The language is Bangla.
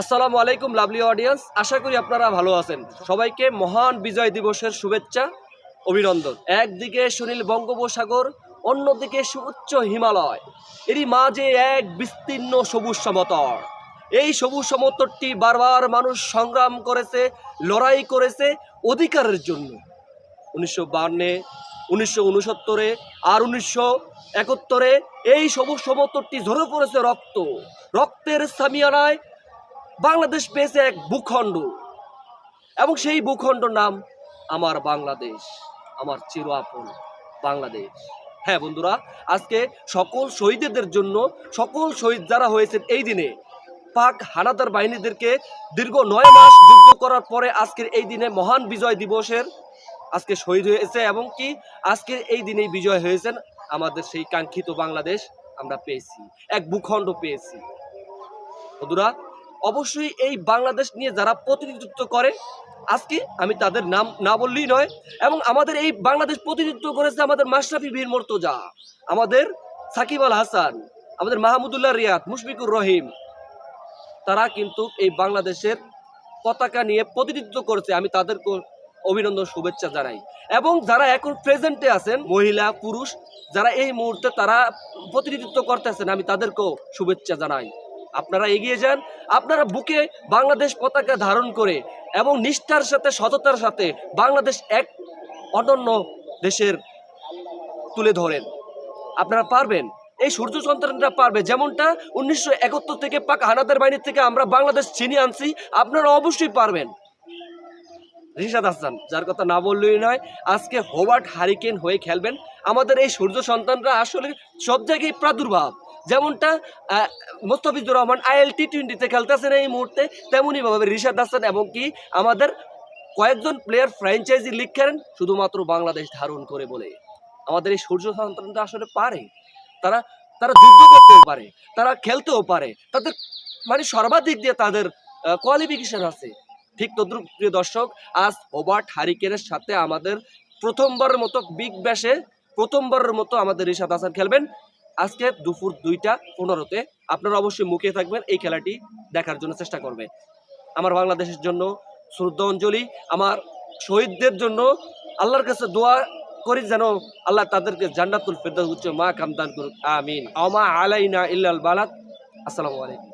আসসালামু আলাইকুম লাভলি অডিয়েন্স আশা করি আপনারা ভালো আছেন। সবাইকে মহান বিজয় দিবসের শুভেচ্ছা, অভিনন্দন। একদিকে সুনীল বঙ্গোপসাগর, অন্যদিকে সুউচ্চ হিমালয়। এরই মাঝে এক বিস্তীর্ণ সবুজ সমতল। এই সবুজ সমতলটি বারবার মানুষ সংগ্রাম করেছে, লড়াই করেছে অধিকারের জন্য। উনিশশো বান্নে উনিশশো উনসত্তরে আর উনিশশো একাত্তরে এই সবুজ সমতলটি ঝরে পড়েছে রক্ত। রক্তের সামিয়ানায় বাংলাদেশ পেয়েছে এক ভূখণ্ড। এবং সেই ভূখণ্ড নাম আমার বাংলাদেশ, আমার চির আপন বাংলাদেশ। হ্যাঁ বন্ধুরা, আজকে সকল শহীদদের জন্য, সকল শহীদ যারা হয়েছেন এই দিনে, পাক হানাদার বাহিনীদেরকে দীর্ঘ নয় মাস যুদ্ধ করার পরে আজকের এই দিনে মহান বিজয় দিবসের আজকে শহীদ হয়েছে এবং কি আজকের এই দিনেই বিজয় হয়েছেন আমাদের সেই কাঙ্ক্ষিত বাংলাদেশ আমরা পেয়েছি, এক ভূখণ্ড পেয়েছি। বন্ধুরা অবশ্যই এই বাংলাদেশ নিয়ে যারা প্রতিনিধিত্ব করে, আজকে আমি তাদের নাম না বললেই নয়, এবং আমাদের এই বাংলাদেশ প্রতিনিধিত্ব করেছে আমাদের মাশরাফি বীর মর্তজা, আমাদের সাকিব আল হাসান, আমাদের মাহমুদুল্লাহ রিয়াদ, মুশফিকুর রহিম। তারা কিন্তু এই বাংলাদেশের পতাকা নিয়ে প্রতিনিধিত্ব করেছে। আমি তাদেরকে অভিনন্দন, শুভেচ্ছা জানাই। এবং যারা এখন প্রেজেন্টে আছেন, মহিলা, পুরুষ, যারা এই মুহূর্তে তারা প্রতিনিধিত্ব করতেছেন, আমি তাদেরকেও শুভেচ্ছা জানাই। আপনারা এগিয়ে যান। আপনারা বুকে বাংলাদেশ পতাকা ধারণ করে এবং নিষ্ঠার সাথে, সততার সাথে বাংলাদেশ এক অনন্য দেশের তুলে ধরেন। আপনারা পারবেন। এই সূর্য সন্তানরা পারবে। যেমনটা উনিশশো একাত্তর থেকে পাক হানাদার বাহিনী থেকে আমরা বাংলাদেশ ছিনিয়ে আনছি, আপনারা অবশ্যই পারবেন। রিশাদ হাসান, যার কথা না বললেই নয়, আজকে হোবার্ট হারিকেন হয়ে খেলবেন। আমাদের এই সূর্য সন্তানরা আসলে সব জায়গায় প্রাদুর্ভাব। যেমনটা মোস্তাফিজুর রহমান আইএল টি টোয়েন্টিতে খেলতেছেন এই মুহূর্তে, তেমনই ভাবে রিশাদ হাসান এবং কি আমাদের কয়েকজন প্লেয়ার ফ্র্যাঞ্চাইজি লিগ খেলেন, শুধুমাত্র বাংলাদেশ ধারণ করে বলে। আমাদের এই সূর্য সন্তানরা আসলে পারে। তারা তারা যুদ্ধ করতেও পারে, তারা খেলতেও পারে, তাদের মানে সর্বাধিক দিয়ে তাদের কোয়ালিফিকেশন আছে। ঠিক তদ্রুপ প্রিয় দর্শক, আজ ওভার্ট হারিকেনের সাথে আমাদের প্রথমবারের মতো বিগ ব্যাশে প্রথমবারের মতো আমাদের রিশাদ হাসান খেলবেন। আজকে দুপুর দুইটা পনেরোতে আপনারা অবশ্যই মুখিয়ে থাকবেন এই খেলাটি দেখার জন্য চেষ্টা করবে আমার বাংলাদেশের জন্য শ্রদ্ধা অঞ্জলি, আমার শহীদদের জন্য আল্লাহর কাছে দোয়া করি যেন আল্লাহ তাদেরকে জান্নাতুল ফেরদাউস উচ্চ মা কামদান করুক, আমিন। আমা আলাইনা ইল্লাল বালাত আসসালামু আলাইকুম।